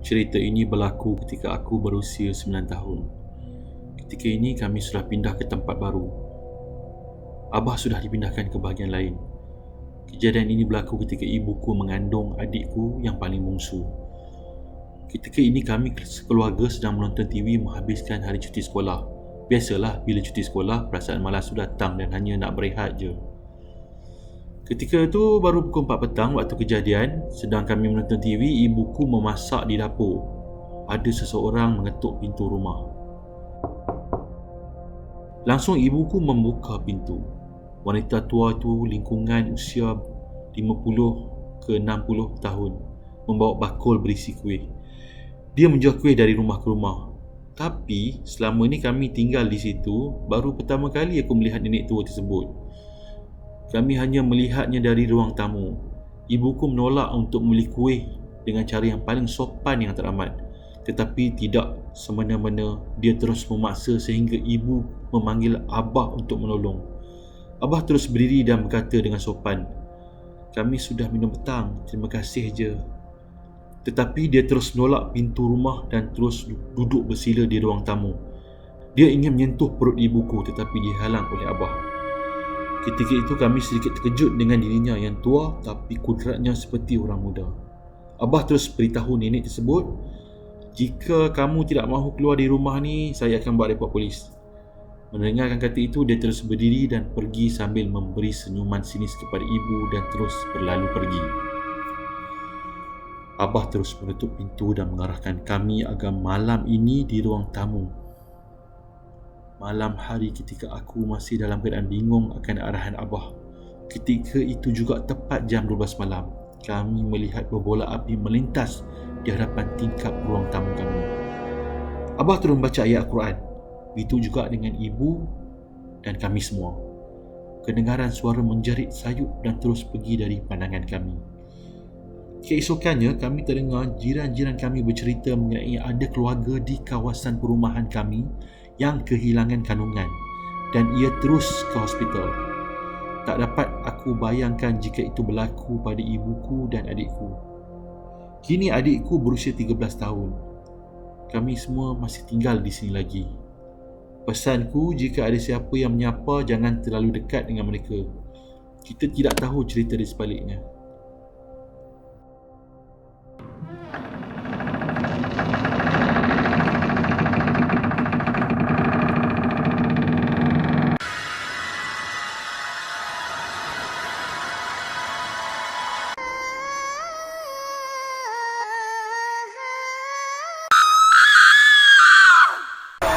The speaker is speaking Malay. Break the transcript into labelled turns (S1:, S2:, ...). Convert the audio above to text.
S1: Cerita ini berlaku ketika aku berusia 9 tahun. Ketika ini kami sudah pindah ke tempat baru. Abah sudah dipindahkan ke bahagian lain. Kejadian ini berlaku ketika ibuku mengandung adikku yang paling bungsu. Ketika ini kami sekeluarga sedang menonton TV menghabiskan hari cuti sekolah. Biasalah bila cuti sekolah perasaan malas sudah datang dan hanya nak berehat je. Ketika itu baru pukul 4 petang waktu kejadian sedang kami menonton TV ibuku memasak di dapur. Ada seseorang mengetuk pintu rumah. Langsung ibuku membuka pintu. Wanita tua itu lingkungan usia 50 ke 60 tahun membawa bakul berisi kuih. Dia menjual kuih dari rumah ke rumah. Tapi selama ini kami tinggal di situ baru pertama kali aku melihat nenek tua tersebut. Kami hanya melihatnya dari ruang tamu. Ibuku menolak untuk membeli kuih dengan cara yang paling sopan yang teramat. Tetapi tidak semena-mena dia terus memaksa sehingga ibu memanggil Abah untuk menolong. Abah terus berdiri dan berkata dengan sopan, Kami sudah minum petang, terima kasih je. Tetapi dia terus menolak pintu rumah dan terus duduk bersila di ruang tamu. Dia ingin menyentuh perut ibuku tetapi dihalang oleh Abah. Ketika itu kami sedikit terkejut dengan dirinya yang tua tapi kudratnya seperti orang muda. Abah terus beritahu nenek tersebut, jika kamu tidak mahu keluar dari rumah ni, saya akan buat report polis. Mendengarkan kata itu, dia terus berdiri dan pergi sambil memberi senyuman sinis kepada ibu dan terus berlalu pergi. Abah terus menutup pintu dan mengarahkan kami agar malam ini di ruang tamu malam hari ketika aku masih dalam keadaan bingung akan arahan Abah. Ketika itu juga tepat jam 12 malam, kami melihat berbola api melintas di hadapan tingkap ruang tamu kami. Abah terus membaca ayat Al-Quran. Itu juga dengan ibu dan kami semua. Kedengaran suara menjerit sayup dan terus pergi dari pandangan kami. Keesokannya, kami terdengar jiran-jiran kami bercerita mengenai ada keluarga di kawasan perumahan kami yang kehilangan kandungan dan ia terus ke hospital. Tak dapat aku bayangkan jika itu berlaku pada ibuku dan adikku. Kini adikku berusia 13 tahun. Kami semua masih tinggal di sini lagi. Pesanku jika ada siapa yang menyapa jangan terlalu dekat dengan mereka. Kita tidak tahu cerita di sebaliknya.